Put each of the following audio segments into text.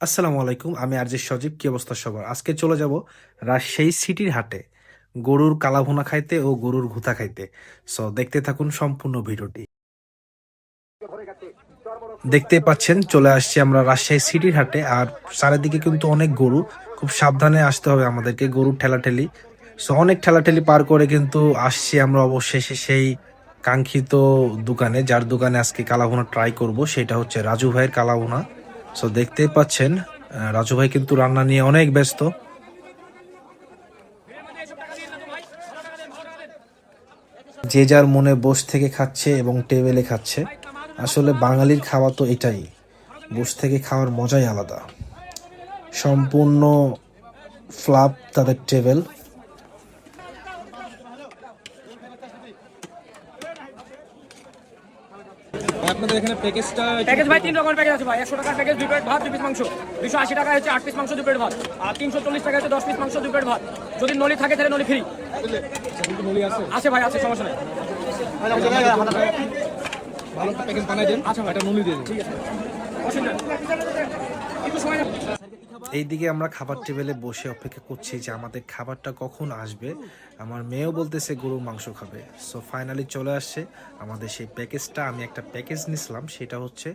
আসসালামু আলাইকুম, আমি আরজে সজীব, কি অবস্থা সবার? আজকে চলে যাব রাজশাহী সিটির হাটে, গরুর কালাভুনা খাইতে ও গরুর ঘুতা খাইতে। সো দেখতে থাকুন সম্পূর্ণ ভিডিওটি। দেখতে পাচ্ছেন, চলে আসছি আমরা রাজশাহী সিটির হাটে, আর চারিদিকে কিন্তু অনেক গরু। খুব সাবধানে আসতে হবে আমাদেরকে, গরুর ঠেলাঠেলি। সো অনেক ঠেলাঠেলি পার করে কিন্তু আসছি আমরা অবশেষে সেই কাঙ্ক্ষিত দোকানে, যার দোকানে আজকে কালাভুনা ট্রাই করব, সেটা হচ্ছে রাজু ভাইয়ের কালাভুনা। সো দেখতেই পাচ্ছেন রাজু ভাই কিন্তু রান্না নিয়ে অনেক ব্যস্ত। যে যার মনে বস থেকে খাচ্ছে এবং টেবিলে খাচ্ছে। আসলে বাঙালির খাওয়া তো এটাই, বস থেকে খাওয়ার মজাই আলাদা। সম্পূর্ণ ফ্লাপ তাদের টেবিল। আপনাদের এখানে প্যাকেজটা প্যাকেজ ভাই তিন রকমের প্যাকেজ আছে ভাই। একশো টাকার প্যাকেজ দুই প্লেট ভাত দুই পিস মাংস। দুশো আশি টাকা হচ্ছে আট পিস মাংস দুই প্লেট ভাত। আর তিনশো চল্লিশ টাকা হচ্ছে দশ পিস মাংস দুই প্লেট ভাত। যদি নলি থাকে তাহলে নলি ফ্রি নলি আছে। আছে ভাই আছে সমস্যা নেই। ভালো প্যাকেজ বানাই দেন। আচ্ছা এটা নলি দিয়ে দিন। ঠিক আছে। অসুবিধা নেই। একটু সময় নেই। এইদিকে আমরা খাবার টেবিলে বসে অপেক্ষা করছি যে আমাদের খাবারটা কখন আসবে। আমার মেয়েও বলতেছে গরুর মাংস খাবে। সো ফাইনালি চলে আসছে। আমাদের সেই প্যাকেজটা আমি একটা প্যাকেজ নিছিলাম, সেটা হচ্ছে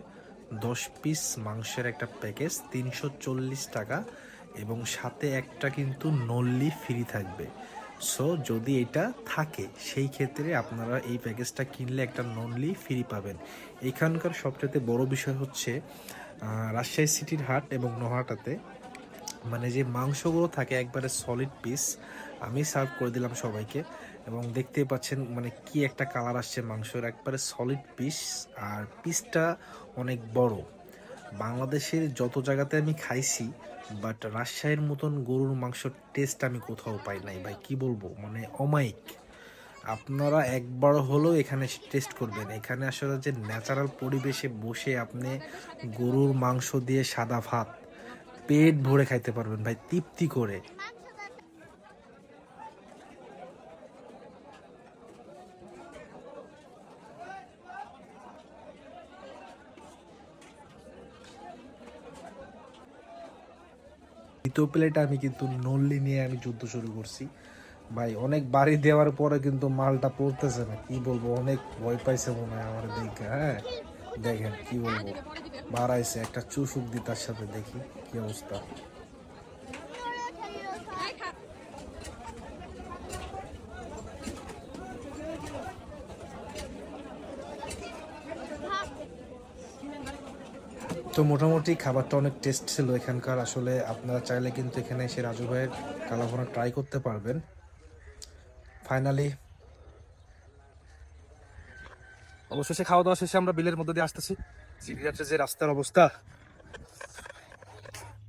দশ পিস মাংসের একটা প্যাকেজ তিনশো চল্লিশ টাকা এবং সাথে একটা কিন্তু নল্লি ফ্রি থাকবে। সো যদি এটা থাকে, সেই ক্ষেত্রে আপনারা এই প্যাকেজটা কিনলে একটা ননলি ফ্রি পাবেন। এখানকার সবচেয়ে বড় বিষয় হচ্ছে রাজশাহী সিটির হাট এবং নোহাটাতে মানে যে মাংসগুলো থাকে একবারে সলিড পিস আমি সার্ভ করে দিলাম সবাইকে। এবং দেখতেই পাচ্ছেন মানে কি একটা কালার আসছে মাংসের, একবারে সলিড পিস আর পিসটা অনেক বড়। বাংলাদেশের যত জায়গাতে আমি খাইছি বাট রাজশাহীর মতন গরুর মাংসর টেস্ট আমি কোথাও পাই নাই, ভাই, কি বলব? মানে অমাইক আপনারা একবার হলেও এখানে টেস্ট করবেন। এখানে আসলে যে ন্যাচারাল পরিবেশে বসে আপনি গরুর মাংস দিয়ে সাদা ভাত পেট ভরে খাইতে পারবেন ভাই, তৃপ্তি করে। দ্বিতীয় প্লেটে আমি কিন্তু নল্লি নিয়ে আমি যুদ্ধ শুরু করছি। ভাই, অনেক বাড়ি দেওয়ার পরে কিন্তু মালটা পড়তেছে না, কি বলব, অনেক ভয় পাইছে মনে হয় আমার দেখে হ্যাঁ। দেখেন কি বলব? বাড়াইছে, একটা চুসুক দি তার সাথে দেখি কি অবস্থা। তো মোটামুটি খাবারটা অনেক টেস্ট ছিল এখানকার। আসলে আপনারা চাইলে কিন্তু এখানে এসে রাজু ভাইয়ের কালাভোনা ট্রাই করতে পারবেন। ফাইনালি অবশেষে খাওয়া দাওয়া শেষে আমরা বিলের মধ্যে দিয়ে আসতেছি। সিটিহাটের যে রাস্তার অবস্থা,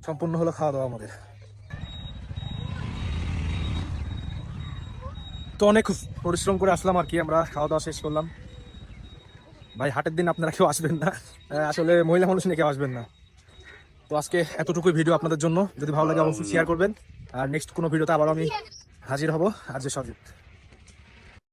সম্পূর্ণ হলো খাওয়া দাওয়া আমাদের। তো অনেক পরিশ্রম করে আসলাম আর কি, আমরা খাওয়া দাওয়া শেষ করলাম। ভাই, হাটের দিন আপনারা কেউ আসবেন না। আসলে মহিলা মানুষ নিয়ে কেউ আসবেন না। তো আজকে এতটুকুই ভিডিও আপনাদের জন্য। যদি ভালো লাগে, অবশ্যই শেয়ার করবেন। আর নেক্সট কোনো ভিডিওতে আবার আমি হাজির হব। আর যে সজিত।